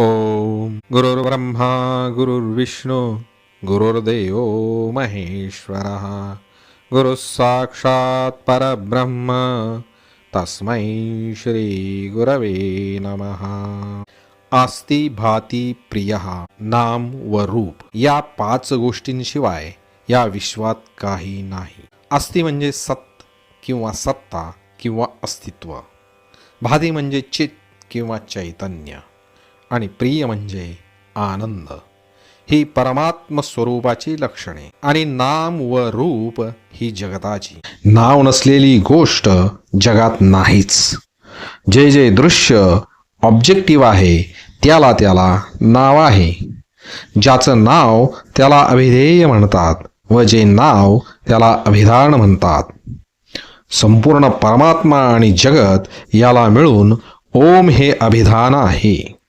ओम। गुरुर्ब्रह्मा गुरुर्विष्णू गुरुर्देव महेश्वरः। गुरु साक्षात् परब्रह्म। तस्मै श्री गुरवे नमः। आस्ती भाती प्रिय नाम व रूप या पाच गोष्टींशिवाय या विश्वात काही नाही. आस्ती म्हणजे सत किंवा सत्ता किंवा अस्तित्व. भाती म्हणजे चित किंवा चैतन्य. आणि प्रिय म्हणजे आनंद. ही परमात्म स्वरूपाची लक्षणे आणि नाम व रूप ही जगताची. नाव नसलेली गोष्ट जगात नाहीच. जे जे दृश्य ऑब्जेक्टिव्ह आहे त्याला त्याला नाव आहे. ज्याचं नाव त्याला अभिधेय म्हणतात व जे नाव त्याला अभिधान म्हणतात. संपूर्ण परमात्मा आणि जगत याला मिळून ओम हे अभिधान आहे.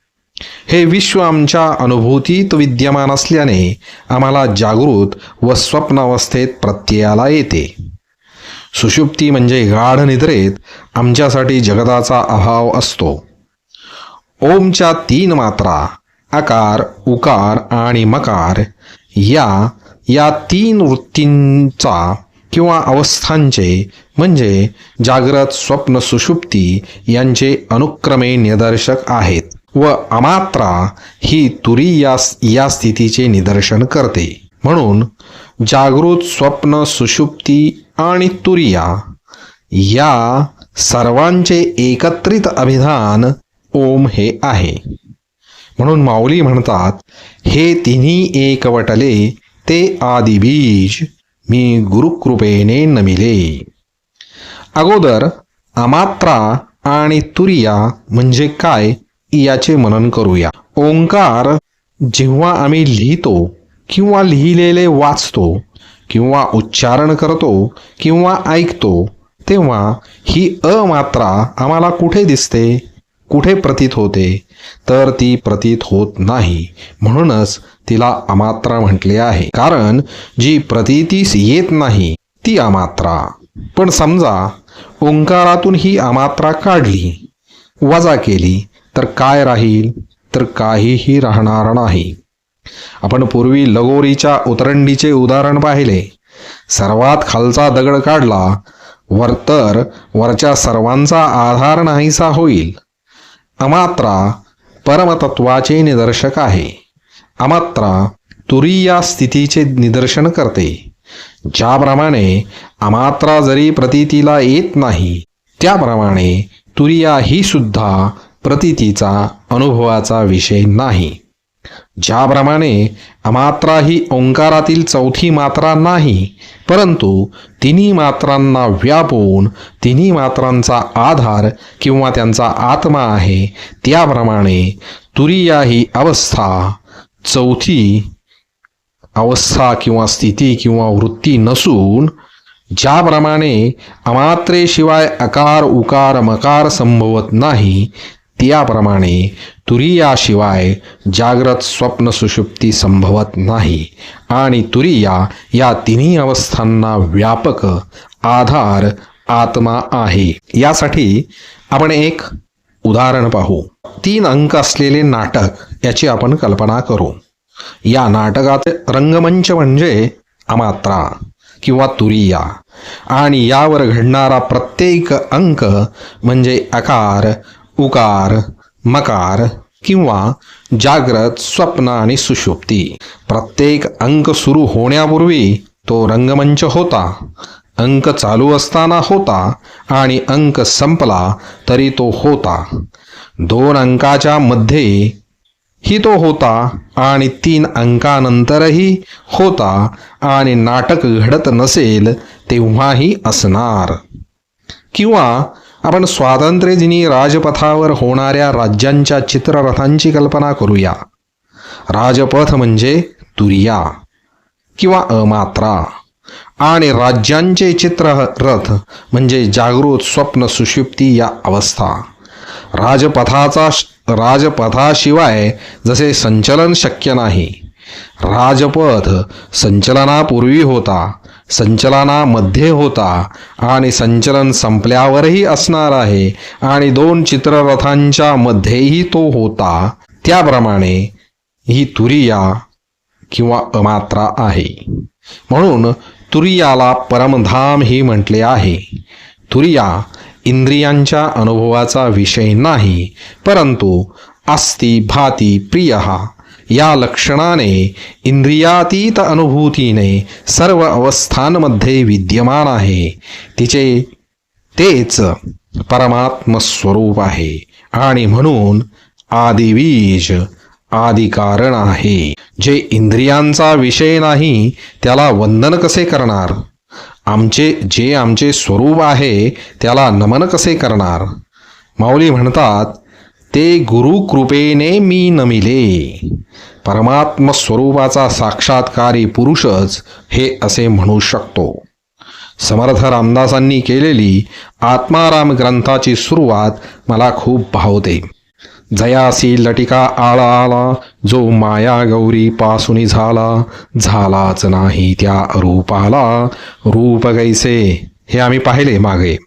हे विश्व आमच्या अनुभूतीत विद्यमान असल्याने आम्हाला जागृत व स्वप्नावस्थेत प्रत्ययाला येते. सुषुप्ती म्हणजे गाढ निद्रेत आमच्यासाठी जगताचा अभाव असतो. ओमच्या तीन मात्रा आकार उकार आणि मकार या या तीन वृत्तींचा किंवा अवस्थांचे म्हणजे जागृत स्वप्न सुषुप्ती यांचे अनुक्रमे निदर्शक आहेत. व अमात्रा ही तुरी या या स्थितीचे निदर्शन करते. म्हणून जागृत स्वप्न सुषुप्ती आणि तुरिया या सर्वांचे एकत्रित अभिधान ओम हे आहे. म्हणून माऊली म्हणतात हे तिन्ही एकवटले ते आदिबीज मी गुरुकृपेने नमिले. अगोदर अमात्रा आणि तुरिया म्हणजे काय? याचे मनन करूया. ओंकार जेव्हा आम्ही लिहितो किंवा लिहिलेले वाचतो किंवा उच्चारण करतो किंवा ऐकतो तेव्हा ही अमात्रा आम्हाला कुठे दिसते? कुठे प्रतीत होते? तर ती प्रतीत होत नाही. म्हणूनच तिला अमात्रा म्हटले आहे. कारण जी प्रतीतीस येत नाही ती अमात्रा. पण समजा ओंकारातून ही अमात्रा काढली वजा केली तर काय राहील? तर काहीही राहणार नाही. आपण पूर्वी लगोरीच्या उतरंडीचे उदाहरण पाहिले. सर्वात खालचा दगड काढला वर तर वरच्या सर्वांचा आधार नाहीसा होईल. अमात्रा परमतत्वाचे निदर्शक आहे. अमात्रा तुरीया स्थितीचे निदर्शन करते. ज्याप्रमाणे अमात्रा जरी प्रतीतीला येत नाही त्याप्रमाणे तुरिया ही सुद्धा प्रतीतीचा अनुभवाचा विषय नाही. ज्याप्रमाणे अमात्रा ही ओंकारातील चौथी मात्रा नाही परंतु तिन्ही मात्रांना व्यापून तिन्ही मात्रांचा आधार किंवा त्यांचा आत्मा आहे त्याप्रमाणे तुरिया ही अवस्था चौथी अवस्था किंवा स्थिती किंवा वृत्ती नसून ज्याप्रमाणे अमात्रेशिवाय अकार उकार मकार संभवत नाही त्याप्रमाणे तुरियाशिवाय जाग्रत स्वप्न सुषुप्ती संभवत नाही. आणि तुरिया या तिन्ही अवस्थांना व्यापक आधार आत्मा आहे. यासाठी आपण एक उदाहरण पाहू. तीन अंक असलेले नाटक याची आपण कल्पना करू. या नाटकात रंगमंच म्हणजे अमात्रा किंवा तुरिया. आणि यावर घडणारा प्रत्येक अंक म्हणजे आकार उकार मकार किंवा जाग्रत स्वप्न आणि सुषुप्ती. प्रत्येक अंक सुरू होण्यापूर्वी तो रंगमंच होता. अंक चालू असताना होता आणि अंक संपला तरी तो होता. दोन अंकाच्या मध्ये ही तो होता आणि तीन अंकानंतरही होता आणि नाटक घडत नसेल तेव्हाही असणार. किंवा आपण स्वातंत्र्यदिनी राजपथावर होणाऱ्या राज्यांच्या चित्ररथांची कल्पना करूया. राजपथ म्हणजे तुरिया किंवा अमात्रा. आणि राज्यांचे चित्ररथ म्हणजे जागृत स्वप्न सुषुप्ती या अवस्था. राजपथाचा राजपथाशिवाय जसे संचलन शक्य नाही. राजपथ संचलनापूर्वी होता संचलनामध्ये होता आणि संचलन संपल्यावरही असणार आहे आणि दोन चित्ररथांच्या मध्येही तो होता. त्याप्रमाणे ही तुरिया किंवा अमात्रा आहे. म्हणून तुरियाला परमधाम ही म्हटले आहे. तुरिया इंद्रियांच्या अनुभवाचा विषय नाही परंतु अस्ति भाती प्रिय. या लक्षणाने इंद्रियातीत अनुभूतीने सर्व अवस्थांमध्ये विद्यमान आहे. तिचे तेच परमात्म स्वरूप आहे. आणि म्हणून आदिबीज आदिकारण आहे. जे इंद्रियांचा विषय नाही त्याला वंदन कसे करणार? आमचे जे आमचे स्वरूप आहे त्याला नमन कसे करणार? माऊली म्हणतात ते गुरु कृपेने मी नमिले. परमात्म स्वरूपाचा साक्षात्कारी पुरुषच हे असे म्हणू शकतो. समर्थ रामदासांनी केलेली आत्माराम ग्रंथाची सुरुवात मला खूप भावते. जयासी लटिका आळा आला जो माया गौरी पासुनी झाला झालाच नाही त्या रूपाला. रूप गैसे हे आम्ही पाहिले मागे.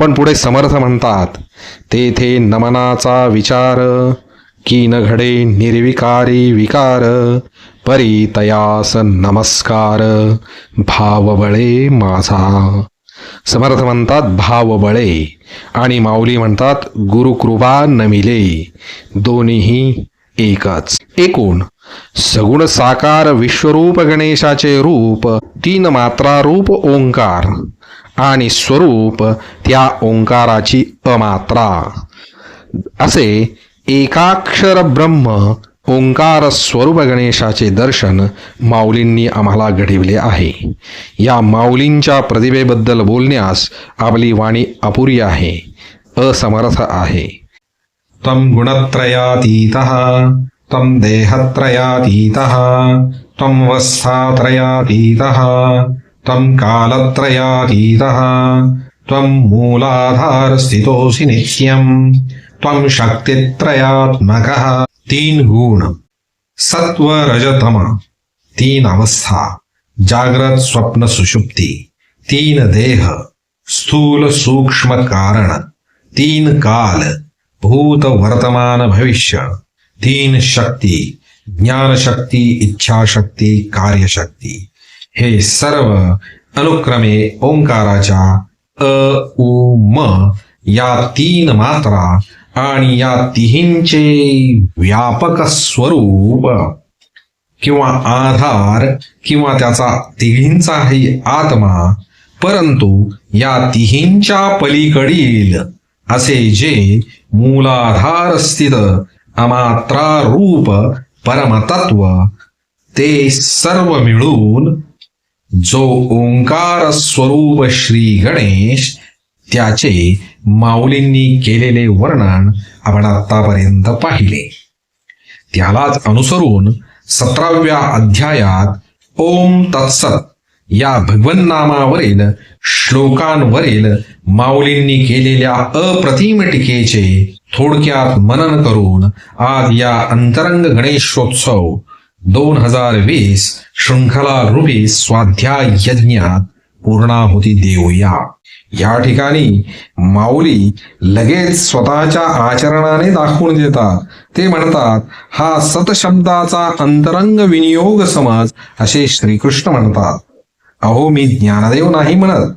पण पुढे समर्थ म्हणतात तेथे नमनाचा विचार की न घडे निर्विकारी विकार परी तयास नमस्कार भावबळे माझा. समर्थ म्हणतात भावबळे आणि माऊली म्हणतात गुरुकृपा नमिले. दोन्हीही एकच. एकूण सगुण साकार विश्वरूप गणेशाचे रूप तीन मात्रा रूप ओंकार. आणि स्वरूप त्या ओंकाराची अमात्रा. असे एकाक्षर ब्रह्म ओंकार स्वरूप गणेशाचे दर्शन माऊलींनी आम्हाला घडविले आहे. या माऊलींच्या प्रतिभेबद्दल बोलण्यास आपली वाणी अपुरी आहे असमर्थ आहे. तम गुणत्रयातीत तम देहत्रयातीत तम वस्थात्रयातीत तं कालत्रयातीतः त्वं मूलाधारस्थितोऽसि नित्यं त्वं शक्तित्रयात्मकः। तीन गुण सत्व रजतम तीन अवस्था। जाग्रत स्वप्न सुषुप्ती। तीन देह। स्थूल सूक्ष्म कारण। तीन काल। भूत वर्तमान भविष्य। तीन शक्ती। ज्ञानशक्ती इच्छाशक्ती कार्यशक्ती हे सर्व अनुक्रमे ओंकाराच्या अ उ म या तीन मात्रा आणि या तिहींचे व्यापक स्वरूप किंवा आधार किंवा त्याचा तिघींचाही आत्मा परंतु या तिहींच्या पलीकडील असे जे मूलाधार स्थित अमात्रारूप परमतत्व ते सर्व मिळून जो ओंकार स्वरूप श्री गणेश त्याचे माऊलींनी केलेले वर्णन आपण आतापर्यंत पाहिले. त्यालाच अनुसरून सतराव्या अध्यायात ओम तत्सत या भगवन्नामावरील श्लोकांवरील माऊलींनी केलेल्या अप्रतिम टीकेचे थोडक्यात मनन करून आज या अंतरंग गणेशोत्सव दोन हजार वीस शृंखला रूपी स्वाध्याय यज्ञात पूर्णाहुती देऊया या ठिकाणी माऊली लगेच स्वतःच्या आचरणाने दाखवून देतात. ते म्हणतात हा सतशब्दाचा अंतरंग विनियोग समज असे श्रीकृष्ण म्हणतात. अहो मी ज्ञानदेव नाही म्हणत.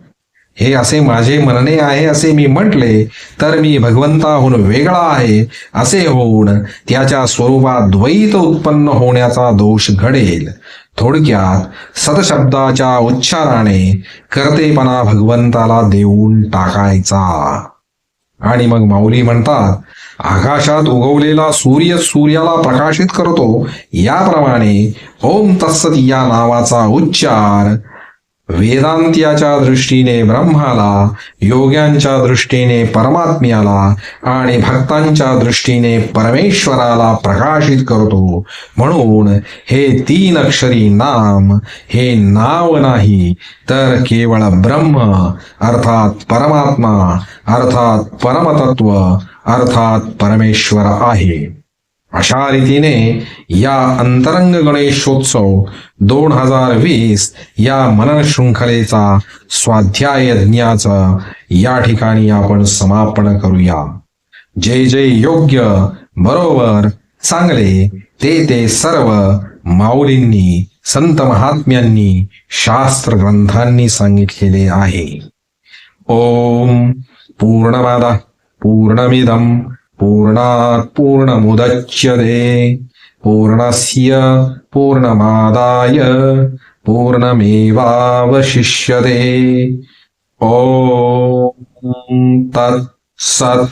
हे असे माझे म्हणणे आहे असे मी म्हटले तर मी भगवंताहून वेगळा आहे असे होऊन त्याच्या स्वरूपात द्वैत उत्पन्न होण्याचा दोष घडेल. थोडक्यात सतशब्दाच्या उच्चाराने करतेपणा भगवंताला देऊन टाकायचा. आणि मग माऊली म्हणतात आकाशात उगवलेला सूर्य सूर्याला प्रकाशित करतो. याप्रमाणे ओम तत्सत या नावाचा उच्चार वेदांत्याच्या दृष्टीने ब्रह्माला योग्यांच्या दृष्टीने परमात्म्याला आणि भक्तांच्या दृष्टीने परमेश्वराला प्रकाशित करतो. म्हणून हे तीन अक्षरी नाम हे नाव नाही तर केवळ ब्रह्म अर्थात परमात्मा अर्थात परमतत्व अर्थात परमेश्वर आहे. अशा रीतीने या अंतरंग गणेशोत्सव दोन हजार वीस या मनन शृंखलेचा स्वाध्याय यज्ञाचं या ठिकाणी आपण समापन करूया. जे जे योग्य बरोबर चांगले ते ते सर्व माऊलींनी संत महात्म्यांनी शास्त्र ग्रंथांनी सांगितलेले आहे. ओम पूर्णमादा पूर्णमिदम. பூர்ணாத் பூர்ணமுதட்சதே பூர்ணஸ்ய பூர்ணமாதாய பூர்ணமேவாவசிஷ்யதே ஓ தத் சத்